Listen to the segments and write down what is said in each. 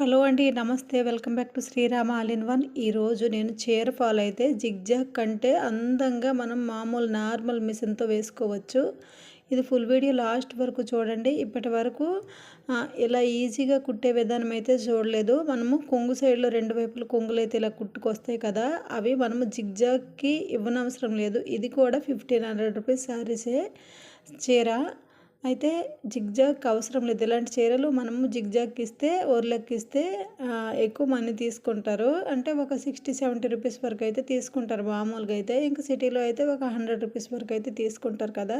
Hello అండి నమస్తే. Welcome back to Srirama all in one. ఈరోజు నేను చీర ఫాల్ అయితే జిగ్జాగ్ కంటే అందంగా మనం మామూలు నార్మల్ మిషన్తో వేసుకోవచ్చు. ఇది ఫుల్ వీడియో లాస్ట్ వరకు చూడండి. ఇప్పటి వరకు ఇలా ఈజీగా కుట్టే విధానం అయితే చూడలేదు. మనము కొంగు సైడ్లో రెండు వైపులు కొంగులు అయితే ఇలా కుట్టుకొస్తాయి కదా అవి మనము జిగ్జాగ్కి ఇవ్వనవసరం లేదు. ఇది కూడా ఫిఫ్టీన్ హండ్రెడ్ రూపీస్ శారీసే చీర. అయితే జిగ్జాగ్ అవసరం లేదు. ఇలాంటి చీరలు మనము జిగ్జాగ్ ఇస్తే ఓర్లెక్ ఇస్తే ఎక్కువ మనీ తీసుకుంటారు. అంటే ఒక సిక్స్టీ సెవెంటీ రూపీస్ వరకు అయితే తీసుకుంటారు మామూలుగా అయితే. ఇంకా సిటీలో అయితే ఒక హండ్రెడ్ రూపీస్ వరకు అయితే తీసుకుంటారు కదా.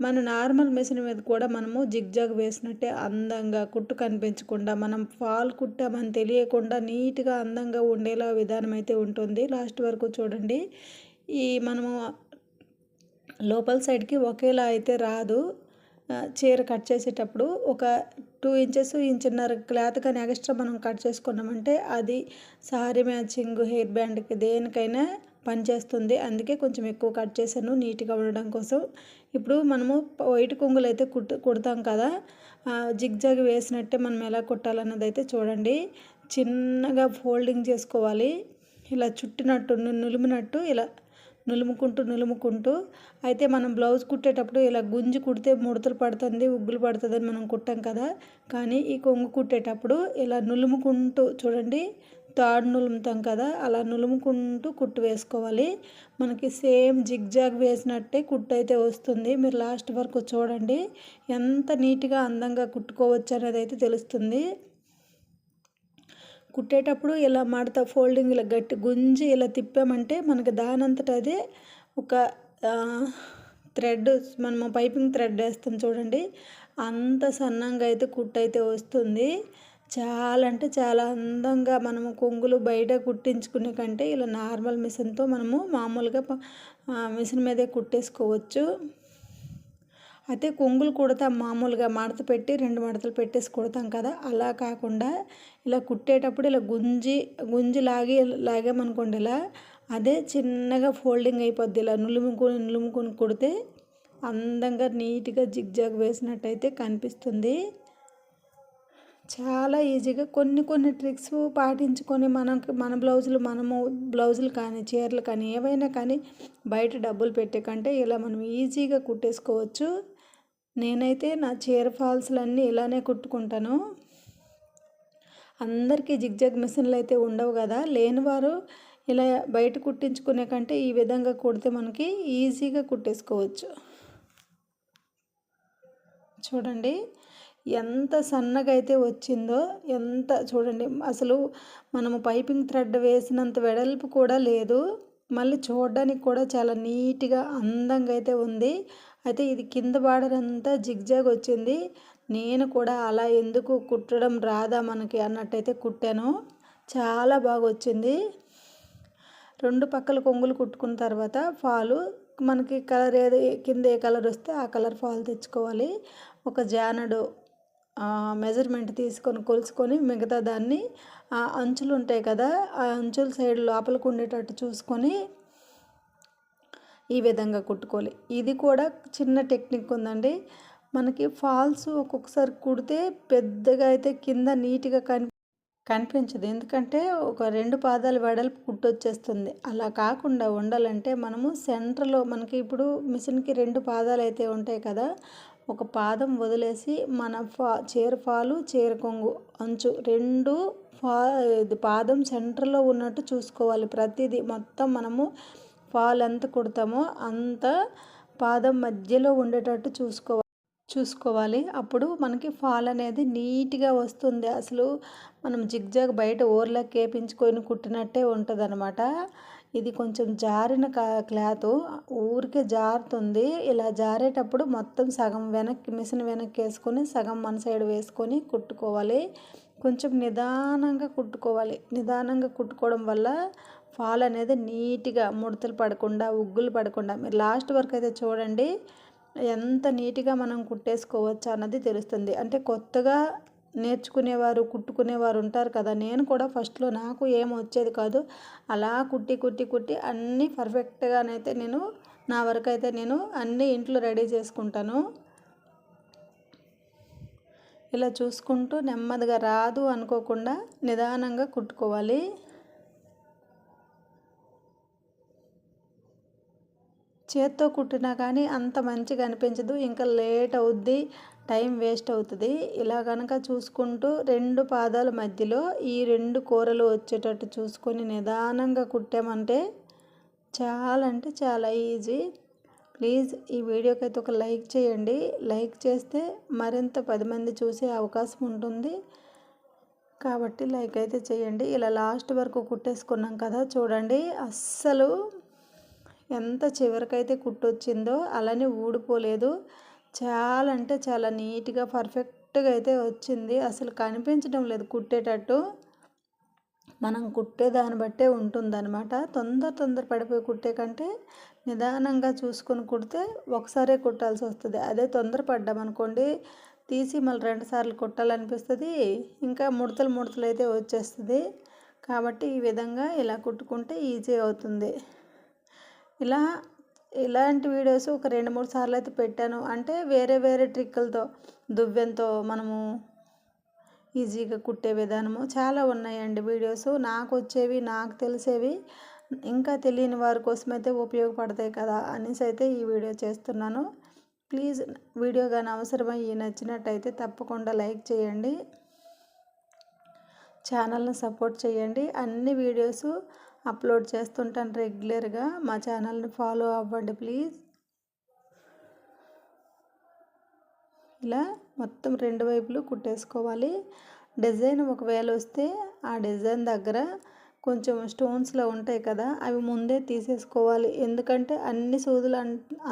మన నార్మల్ మెషిన్ మీద కూడా మనము జిగ్జాగ్ వేసినట్టే అందంగా కుట్టు కనిపించకుండా మనం ఫాల్ కుట్టామని తెలియకుండా నీట్గా అందంగా ఉండేలా విధానం అయితే ఉంటుంది. లాస్ట్ వరకు చూడండి. ఈ మనము లోపల సైడ్కి ఒకేలా అయితే రాదు. చీర కట్ చేసేటప్పుడు ఒక టూ ఇంచెస్ ఇంచున్నర క్లాత్ కానీ ఎక్స్ట్రా మనం కట్ చేసుకున్నామంటే అది సారీ మ్యాచింగ్ హెయిర్ బ్యాండ్కి దేనికైనా పనిచేస్తుంది. అందుకే కొంచెం ఎక్కువ కట్ చేశాను నీట్గా ఉండడం కోసం. ఇప్పుడు మనము వైట్ కొంగులు అయితే కుట్టు కుడతాం కదా జిగ్జాగ్ వేసినట్టే మనం ఎలా కుట్టాలన్నది అయితే చూడండి. చిన్నగా ఫోల్డింగ్ చేసుకోవాలి. ఇలా చుట్టినట్టు నులిమినట్టు ఇలా నులుముకుంటూ నులుముకుంటూ. అయితే మనం బ్లౌజ్ కుట్టేటప్పుడు ఇలా గుంజి కుడితే ముడతలు పడుతుంది ఉగ్గులు పడుతుంది అని మనం కుట్టాం కదా. కానీ ఈ కొంగు కుట్టేటప్పుడు ఇలా నులుముకుంటూ చూడండి తాడు నులుముతాం కదా అలా నులుముకుంటూ కుట్టు వేసుకోవాలి. మనకి సేమ్ జిగ్జాగ్ వేసినట్టే కుట్టు అయితే వస్తుంది. మీరు లాస్ట్ వరకు చూడండి ఎంత నీట్గా అందంగా కుట్టుకోవచ్చు అనేది అయితే తెలుస్తుంది. కుట్టేటప్పుడు ఇలా మడత ఫోల్డింగ్ ఇలా గట్టి గుంజి ఇలా తిప్పామంటే మనకి దానంతట అదే ఒక థ్రెడ్ మనము పైపింగ్ థ్రెడ్ వేస్తాం చూడండి. అంత సన్నంగా అయితే కుట్టు అయితే వస్తుంది. చాలా అంటే చాలా అందంగా మనము కొంగులు బయట కుట్టించుకునే కంటే ఇలా నార్మల్ మిషన్తో మనము మామూలుగా మిషన్ మీదే కుట్టేసుకోవచ్చు. అయితే కొంగులు కుడతాం మామూలుగా మడత పెట్టి రెండు మడతలు పెట్టేసి కుడతాం కదా అలా కాకుండా ఇలా కుట్టేటప్పుడు ఇలా గుంజి గుంజి లాగి లాగామనుకోండి ఇలా అదే చిన్నగా ఫోల్డింగ్ అయిపోద్ది. ఇలా నులుముకొని నులుముకొని కుడితే అందంగా నీట్గా జిగ్జాగ్ వేసినట్టయితే కనిపిస్తుంది. చాలా ఈజీగా కొన్ని కొన్ని ట్రిక్స్ పాటించుకొని మనకు మన బ్లౌజులు మనము బ్లౌజులు కానీ చీరలు కానీ ఏవైనా కానీ బయట డబ్బులు పెట్టే కంటే ఇలా మనం ఈజీగా కుట్టేసుకోవచ్చు. నేనైతే నా చీర ఫాల్స్లన్నీ ఇలానే కుట్టుకుంటాను. అందరికీ జిగ్జాగ్ మిషన్లు అయితే ఉండవు కదా. లేనివారు ఇలా బయట కుట్టించుకునే కంటే ఈ విధంగా కుడితే మనకి ఈజీగా కుట్టేసుకోవచ్చు. చూడండి ఎంత సన్నగా అయితే వచ్చిందో ఎంత చూడండి అసలు మనము పైపింగ్ థ్రెడ్ వేసినంత వెడల్పు కూడా లేదు. మళ్ళీ చూడడానికి కూడా చాలా నీట్గా అందంగా అయితే ఉంది. అయితే ఇది కింద బార్డర్ అంతా జిగ్జాగ్ వచ్చింది. నేను కూడా అలా ఎందుకు కుట్టడం రాదా మనకి అన్నట్టయితే కుట్టాను. చాలా బాగా వచ్చింది రెండు పక్కల కొంగులు కుట్టుకున్న తర్వాత ఫాలు మనకి కలర్ ఏది కింద ఏ కలర్ వస్తే ఆ కలర్ ఫాల్ తెచ్చుకోవాలి. ఒక జానడు మెజర్మెంట్ తీసుకొని కొలుచుకొని మిగతా దాన్ని ఆ అంచులు ఉంటాయి కదా ఆ అంచుల సైడ్ లోపలికి ఉండేటట్టు చూసుకొని ఈ విధంగా కుట్టుకోవాలి. ఇది కూడా చిన్న టెక్నిక్ ఉందండి. మనకి ఫాల్స్ ఒక్కొక్కసారి కుడితే పెద్దగా అయితే కింద నీట్గా కని కనిపించదు. ఎందుకంటే ఒక రెండు పాదాలు వెడల్పు కుట్టొచ్చేస్తుంది. అలా కాకుండా ఉండాలంటే మనము సెంటర్లో మనకి ఇప్పుడు మిషన్కి రెండు పాదాలు అయితే ఉంటాయి కదా ఒక పాదం వదిలేసి మన ఫా చీర ఫాలు చీర కొంగు అంచు రెండు ఫా పాదం సెంటర్లో ఉన్నట్టు చూసుకోవాలి. ప్రతిదీ మొత్తం మనము ఫాల్ ఎంత కుడతామో అంత పాదం మధ్యలో ఉండేటట్టు చూసుకోవాలి చూసుకోవాలి. అప్పుడు మనకి ఫాల్ అనేది నీట్గా వస్తుంది. అసలు మనం జిగ్జాగ్ బయట ఊర్లోకి వేపించుకొని కుట్టినట్టే ఉంటుంది ఇది కొంచెం జారిన క్లాత్. ఊరికే జారుతుంది. ఇలా జారేటప్పుడు మొత్తం సగం వెనక్కి మిషన్ వెనక్కి వేసుకొని సగం మన సైడ్ వేసుకొని కుట్టుకోవాలి. కొంచెం నిదానంగా కుట్టుకోవాలి. నిదానంగా కుట్టుకోవడం వల్ల ఫాల్ అనేది నీట్గా ముడతలు పడకుండా ఉగ్గులు పడకుండా. మీరు లాస్ట్ వరకు అయితే చూడండి ఎంత నీట్గా మనం కుట్టేసుకోవచ్చు అన్నది తెలుస్తుంది. అంటే కొత్తగా నేర్చుకునేవారు కుట్టుకునేవారు ఉంటారు కదా. నేను కూడా ఫస్ట్లో నాకు ఏం వచ్చేది కాదు. అలా కుట్టి కుట్టి కుట్టి అన్నీ పర్ఫెక్ట్గానైతే నేను నా వరకు అయితే నేను అన్నీ ఇంట్లో రెడీ చేసుకుంటాను. ఇలా చూసుకుంటూ నెమ్మదిగా రాదు అనుకోకుండా నిదానంగా కుట్టుకోవాలి. చేత్తో కుట్టినా కానీ అంత మంచిగా అనిపించదు. ఇంకా లేట్ అవుద్ది. టైం వేస్ట్ అవుతుంది. ఇలా కనుక చూసుకుంటూ రెండు పాదాల మధ్యలో ఈ రెండు కూరలు వచ్చేటట్టు చూసుకొని నిదానంగా కుట్టామంటే చాలా అంటే చాలా ఈజీ. ప్లీజ్ ఈ వీడియోకి అయితే ఒక లైక్ చేయండి. లైక్ చేస్తే మరింత పది మంది చూసే అవకాశం ఉంటుంది. కాబట్టి లైక్ అయితే చేయండి. ఇలా లాస్ట్ వరకు కుట్టేసుకున్నాం కదా చూడండి. అస్సలు ఎంత చివరికైతే కుట్టొచ్చిందో అలానే ఊడిపోలేదు. చాలా అంటే చాలా నీట్గా పర్ఫెక్ట్గా అయితే వచ్చింది. అసలు కనిపించడం లేదు కుట్టేటట్టు. మనం కుట్టే దాన్ని బట్టే ఉంటుందన్నమాట. తొందర తొందర పడిపోయి కుట్టే కంటే నిదానంగా చూసుకొని కుడితే ఒకసారే కుట్టాల్సి వస్తుంది. అదే తొందర పడ్డామనుకోండి తీసి మళ్ళీ రెండు సార్లు కుట్టాలనిపిస్తుంది. ఇంకా ముడతలు ముడతలు అయితే వచ్చేస్తుంది. కాబట్టి ఈ విధంగా ఇలా కుట్టుకుంటే ఈజీ అవుతుంది. ఇలా ఇలాంటి వీడియోస్ ఒక రెండు మూడు సార్లు అయితే పెట్టాను. అంటే వేరే వేరే ట్రిక్కులతో దువ్వెంతో మనము ఈజీగా కుట్టే విధానము చాలా ఉన్నాయండి వీడియోస్. నాకు వచ్చేవి నాకు తెలిసేవి ఇంకా తెలియని వారి కోసం అయితే ఉపయోగపడతాయి కదా అనేసి అయితే ఈ వీడియో చేస్తున్నాను. ప్లీజ్ వీడియో కానీ అవసరమయ్యి నచ్చినట్టయితే తప్పకుండా లైక్ చేయండి. ఛానల్ని సపోర్ట్ చేయండి. అన్ని వీడియోస్ అప్లోడ్ చేస్తుంటాను రెగ్యులర్గా. మా ఛానల్ని ఫాలో అవ్వండి ప్లీజ్. ఇలా మొత్తం రెండు వైపులు కుట్టేసుకోవాలి. డిజైన్ ఒకవేళ వస్తే ఆ డిజైన్ దగ్గర కొంచెం స్టోన్స్లో ఉంటాయి కదా అవి ముందే తీసేసుకోవాలి. ఎందుకంటే అన్ని సూదులు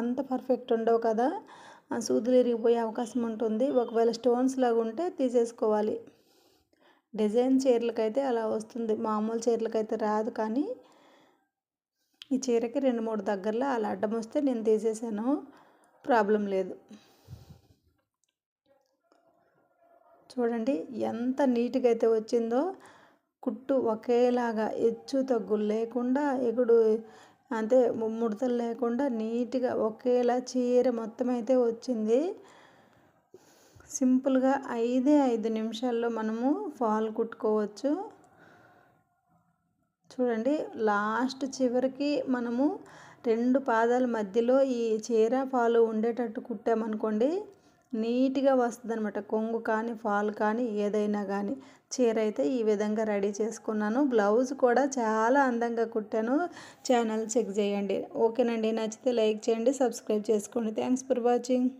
అంత పర్ఫెక్ట్ ఉండవు కదా ఆ సూదులు ఇరిగిపోయే అవకాశం ఉంటుంది. ఒకవేళ స్టోన్స్ లాగా ఉంటే తీసేసుకోవాలి. డిజైన్ చీరలకైతే అలా వస్తుంది. మామూలు చీరలకైతే రాదు కానీ ఈ చీరకి రెండు మూడు దగ్గరలో అలా అడ్డం వస్తే నేను తీసేసాను. ప్రాబ్లం లేదు. చూడండి ఎంత నీట్గా అయితే వచ్చిందో కుట్టు ఒకేలాగా హెచ్చు తగ్గులు లేకుండా ఎగుడు అంటే ముడతలు లేకుండా నీట్గా ఒకేలా చీర మొత్తం అయితే వచ్చింది. సింపుల్గా ఐదే ఐదు నిమిషాల్లో మనము ఫాల్ కుట్టుకోవచ్చు. చూడండి లాస్ట్ చివరికి మనము రెండు పాదాల మధ్యలో ఈ చీర ఫాలు ఉండేటట్టు కుట్టామనుకోండి నీట్గా వస్తుంది అనమాట కొంగు కానీ ఫాల్ కానీ ఏదైనా కానీ. చీర అయితే ఈ విధంగా రెడీ చేసుకున్నాను. బ్లౌజ్ కూడా చాలా అందంగా కుట్టాను. ఛానల్ చెక్ చేయండి. ఓకేనండి. నచ్చితే లైక్ చేయండి సబ్స్క్రైబ్ చేసుకోండి. Thanks for watching.